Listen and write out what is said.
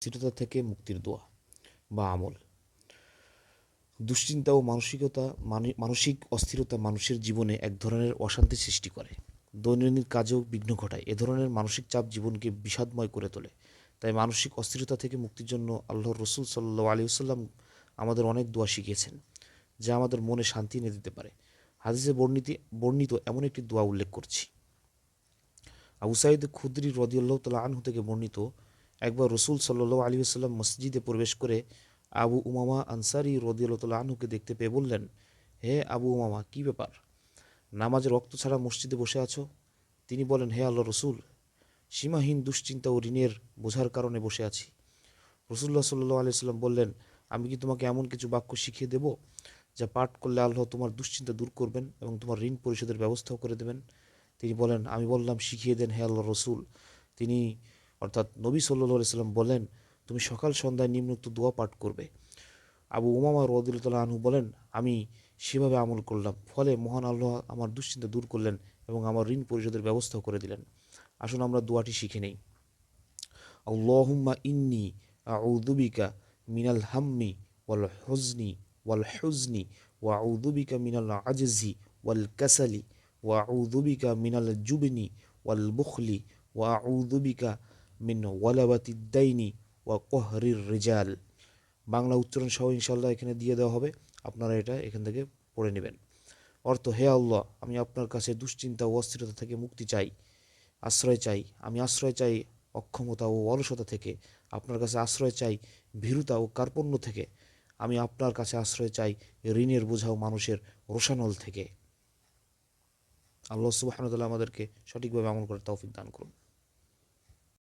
স্থিরতা থেকে মুক্তির দোয়া বা আমল। দুশ্চিন্তা ও মানসিকতা, মানি- মানসিক অস্থিরতা মানুষের জীবনে এক ধরনের অশান্তি সৃষ্টি করে। দৈনন্দিন কাজেও বিঘ্ন ঘটায়। এ ধরনের মানসিক চাপ জীবনকে বিষাদময় করে তোলে। তাই মানসিক অস্থিরতা থেকে মুক্তির জন্য আল্লাহর রসুল সাল্লাহ আলী সাল্লাম আমাদের অনেক দোয়া শিখিয়েছেন, যা আমাদের মনে শান্তি এনে দিতে পারে। হাদিসে বর্ণিত বর্ণিত এমন একটি দোয়া উল্লেখ করছি। আবু সাইদ খুদ্রি রদিউল্লাহ তালা আনহু থেকে বর্ণিত একবার রসুল সাল্লাহ আলী আসাল্লাম মসজিদে প্রবেশ করে আবু উমামা আনসারি রদিউল্লাহ তালা আনহুকে দেখতে পেয়ে বললেন, হে আবু উমামা, কি ব্যাপার? নামাজের রক্ত ছাড়া মসজিদে বসে আছো? তিনি বলেন, হে আল্লাহ রসুল, সীমাহীন দুশ্চিন্তা ও ঋণের বোঝার কারণে বসে আছি। রসুল্লাহ সাল্লাহ আলি সাল্লাম বললেন, আমি কি তোমাকে এমন কিছু বাক্য শিখিয়ে দেব যা পাঠ করলে আল্লাহ তোমার দুশ্চিন্তা দূর করবেন এবং তোমার ঋণ পরিশোধের ব্যবস্থাও করে দেবেন? তিনি বলেন, আমি বললাম, শিখিয়ে দেন, হে আল্লাহ রসুল। তিনি অর্থাৎ নবী সাল্লাহ সাল্লাম বলেন, তুমি সকাল সন্ধ্যায় নিম্নোক্ত দোয়া পাঠ করবে। আবু উমামা রদুল্লাহ আনহু বলেন, আমি সেভাবে আমল করলাম। ফলে মহান আল্লাহ আমার দুশ্চিন্তা দূর করলেন এবং আমার ঋণ পরিশোধের ব্যবস্থাও করে দিলেন। আসুন আমরা দোয়াটি শিখে নেই। আল্লাহুম্মা ইন্নি আউদুবিকা মিনাল হাম্মি ওয়াল হুজনি ওয়াল হুজনি ওয়া আউদুবিকা মিনাল আজজি ওয়াল কাসালি ওয়া আউদুবিকা মিনাল জুবনি ওয়াল বুখলি ওয়া আউদুবিকা মিন ওয়ালাবাতি দাইনি ওয়া কোহরির রিজাল। বাংলা উচ্চারণ সহ ইনশাল্লাহ এখানে দিয়ে দেওয়া হবে। আপনারা এটা এখান থেকে পড়ে নেবেন। অর্থ, হে আল্লাহ, আমি আপনার কাছে দুশ্চিন্তা ও অস্থিরতা থেকে মুক্তি চাই, আশ্রয় চাই। আমি আশ্রয় চাই অক্ষমতা ও অলসতা থেকে। আপনার কাছে আশ্রয় চাই ভীরুতা ও কার্পণ্য থেকে। আমি আপনার কাছে আশ্রয় চাই ঋণের বোঝাও মানুষের রোশানল থেকে। আল্লাহ সুবাহতাল্লাহ আমাদেরকে সঠিকভাবে আমল করে তৌফিক দান করুন।